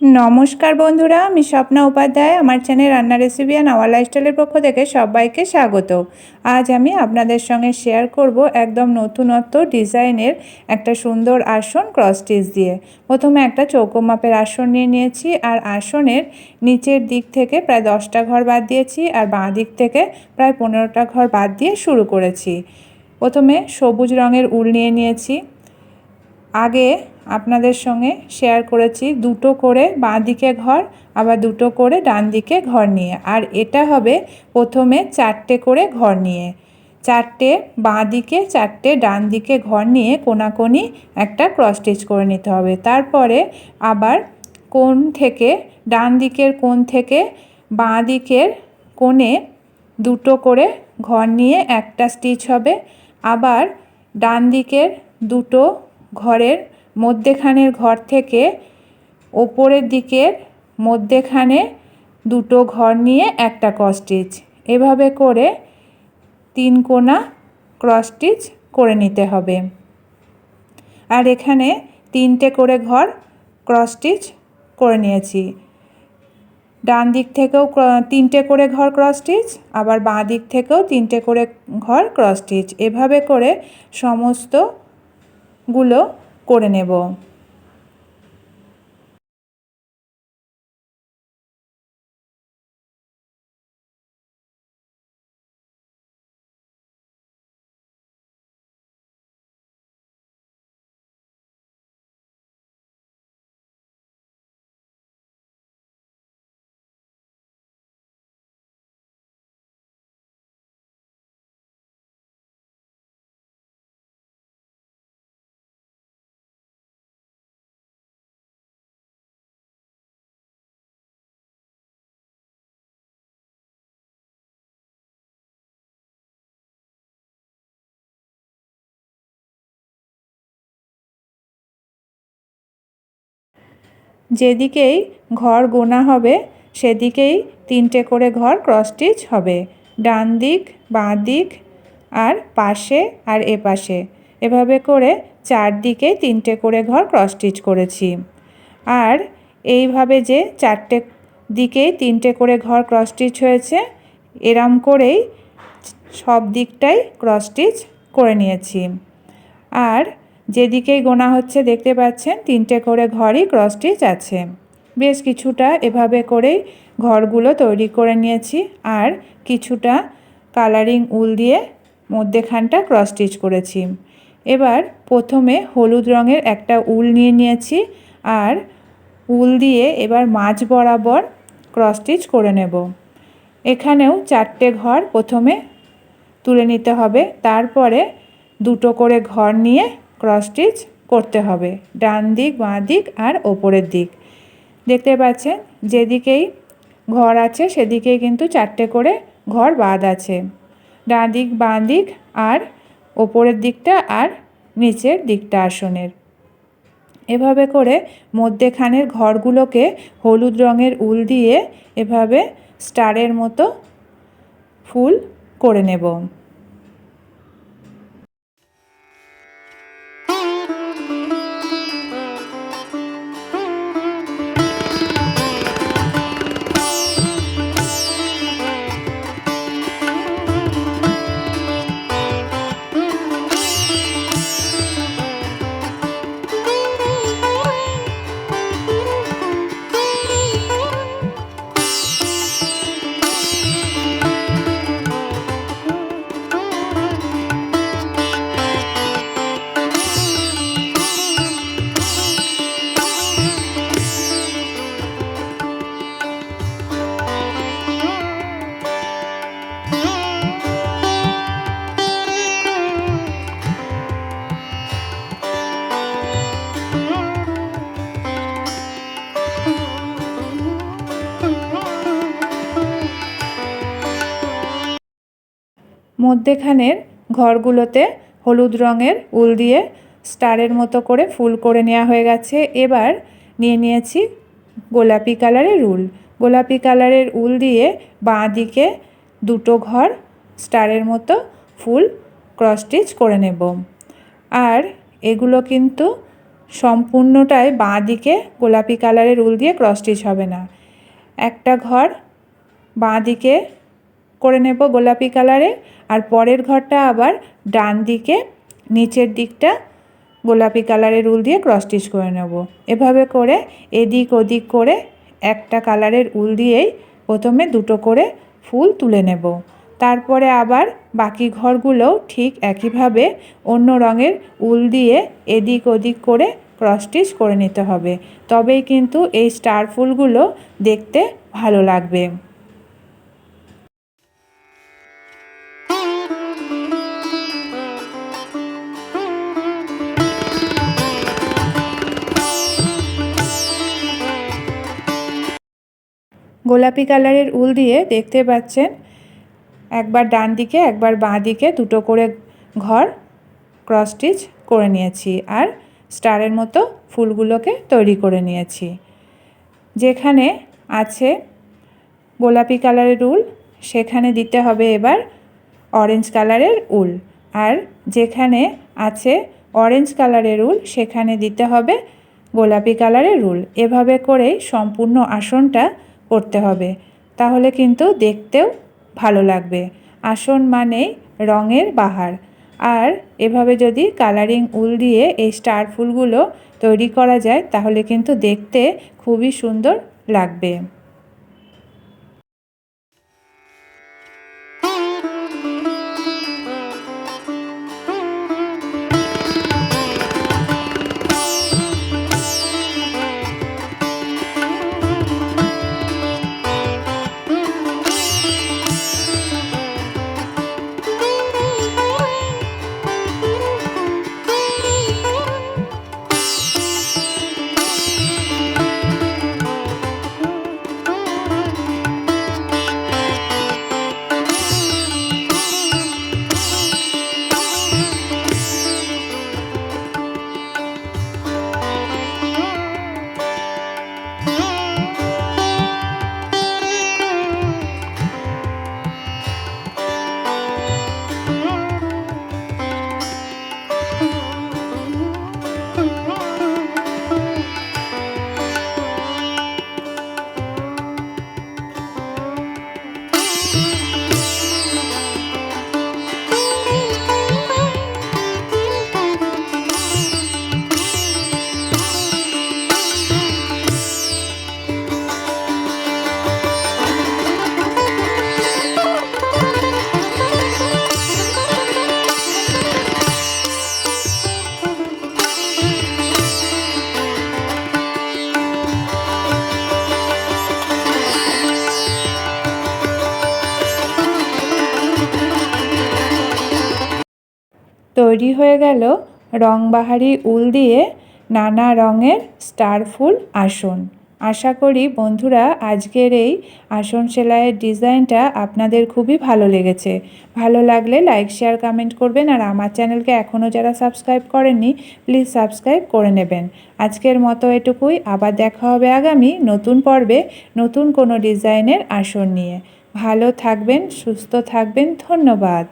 নমস্কার বন্ধুরা, আমি স্বপ্না উপাধ্যায়। আমার চ্যানেল রান্না রেসিপি অ্যান্ড আওয়ার লাইফস্টাইলের পক্ষ থেকে সবাইকে স্বাগত। আজ আমি আপনাদের সঙ্গে শেয়ার করব একদম নতুনত্ব ডিজাইনের একটা সুন্দর আসন ক্রস স্টিচ দিয়ে। প্রথমে একটা চৌকো মাপের আসন নিয়ে নিয়েছি আর আসনের নিচের দিক থেকে প্রায় দশটা ঘর বাদ দিয়েছি আর বাঁ দিক থেকে প্রায় পনেরোটা ঘর বাদ দিয়ে শুরু করেছি। প্রথমে সবুজ রঙের উল নিয়ে নিয়েছি। আগে আপনাদের সঙ্গে শেয়ার করেছি। দুটো করে বাঁ দিকে ঘর, আবার দুটো করে ডান দিকে ঘর নিয়ে। আর এটা হবে প্রথমে চারটে করে ঘর নিয়ে। চারটে বাঁ দিকে চারটে ডান দিকে ঘর নিয়ে কোনাকোনি একটা ক্রস স্টিচ করে নিতে হবে। তারপরে আবার কোন থেকে ডান দিকের কোন থেকে বাঁ দিকের কোণে দুটো করে ঘর নিয়ে একটা স্টিচ হবে। আবার ডান দিকের দুটো ঘরের মধ্যেখানের ঘর থেকে ওপরের দিকের মধ্যেখানে দুটো ঘর নিয়ে একটা ক্রস এভাবে করে তিন কোনা ক্রস করে নিতে হবে। আর এখানে তিনটে করে ঘর ক্রস করে নিয়েছি। ডান দিক থেকেও তিনটে করে ঘর ক্রস আবার বাঁ দিক থেকেও তিনটে করে ঘর ক্রস এভাবে করে সমস্তগুলো করে নেব। যেদিকেই ঘর গোনা হবে, সেদিকেই তিনটে করে ঘর ক্রস স্টিচ হবে। ডান দিক, বাঁ দিক, আর পাশে আর এ পাশে এভাবে করে চারদিকে তিনটে করে ঘর ক্রস স্টিচ করেছি। আর এইভাবে যে চারটে দিকেই তিনটে করে ঘর ক্রস স্টিচ হয়েছে, এরম করেই সব দিকটাই ক্রস স্টিচ করে নিয়েছি। আর যেদিকেই গোনা হচ্ছে, দেখতে পাচ্ছেন তিনটে করে ঘরই ক্রস স্টিচ আছে। বেশ কিছুটা এভাবে করেই ঘরগুলো তৈরি করে নিয়েছি আর কিছুটা কালারিং উল দিয়ে মধ্যেখানটা ক্রস করেছি। এবার প্রথমে হলুদ রঙের একটা উল নিয়ে নিয়েছি আর উল দিয়ে এবার মাঝ বরাবর ক্রস স্টিচ করে নেব। এখানেও চারটে ঘর প্রথমে তুলে নিতে হবে, তারপরে দুটো করে ঘর নিয়ে ক্রস স্টিচ করতে হবে। ডান দিক, বাঁ দিক আর ওপরের দিক। দেখতে পাচ্ছেন, যেদিকেই ঘর আছে সেদিকেই কিন্তু চারটে করে ঘর বাদ আছে। ডান দিক, বাঁ দিক আর ওপরের দিকটা আর নিচের দিকটা আসনের। এভাবে করে মধ্যেখানের ঘরগুলোকে হলুদ রঙের উল দিয়ে এভাবে স্টারের মতো ফুল করে নেব। মধ্যেখানের ঘরগুলোতে হলুদ রঙের উল দিয়ে স্টারের মতো করে ফুল করে নেওয়া হয়ে গেছে। এবার নিয়ে নিয়েছি গোলাপি কালারের উল। গোলাপি কালারের উল দিয়ে বাঁ দিকে দুটো ঘর স্টারের মতো ফুল ক্রস স্টিচ করে নেব। আর এগুলো কিন্তু সম্পূর্ণটাই বাঁ দিকে গোলাপি কালারের উল দিয়ে ক্রস স্টিচ হবে না। একটা ঘর বাঁ দিকে করে নেব গোলাপি কালারে। আর পরের ঘরটা আবার ডান দিকে, নিচের দিকটা গোলাপি কালারের উল দিয়ে ক্রস স্টিচ করে নেব। এভাবে করে এদিক ওদিক করে একটা কালারের উল দিয়েই প্রথমে দুটো করে ফুল তুলে নেব। তারপরে আবার বাকি ঘরগুলোও ঠিক একইভাবে অন্য রঙের উল দিয়ে এদিক ওদিক করে ক্রস স্টিচ করে নিতে হবে। তবেই কিন্তু এই স্টার ফুলগুলো দেখতে ভালো লাগবে। গোলাপি কালারের উল দিয়ে দেখতে পাচ্ছেন, একবার ডান দিকে, একবার বাঁ দিকে, দুটো করে ঘর ক্রস স্টিচ করে নিয়েছি আর স্টারের মতো ফুলগুলোকে তৈরি করে নিয়েছি। যেখানে আছে গোলাপি কালারের উল, সেখানে দিতে হবে এবার অরেঞ্জ কালারের উল আর যেখানে আছে অরেঞ্জ কালারের উল, সেখানে দিতে হবে গোলাপি কালারের উল। এভাবে করেই সম্পূর্ণ আসনটা করতে হবে। তাহলে কিন্তু দেখতেও ভালো লাগবে। আসন মানেই রঙের বাহার। আর এভাবে যদি কালারিং উল দিয়ে এই স্টার ফুলগুলো তৈরি করা যায়, তাহলে কিন্তু দেখতে খুবই সুন্দর লাগবে। তৈরি হয়ে গেল রংবাহারি উল দিয়ে নানা রঙের স্টার ফুল আসন। আশা করি বন্ধুরা আজকের এই আসন সেলাইয়ের ডিজাইনটা আপনাদের খুবই ভালো লেগেছে। ভালো লাগলে লাইক, শেয়ার, কমেন্ট করবেন আর আমার চ্যানেলকে এখনও যারা সাবস্ক্রাইব করেননি, প্লিজ সাবস্ক্রাইব করে নেবেন। আজকের মতো এটুকুই, আবার দেখা হবে আগামী নতুন পর্বে নতুন কোনো ডিজাইনের আসন নিয়ে। ভালো থাকবেন, সুস্থ থাকবেন, ধন্যবাদ।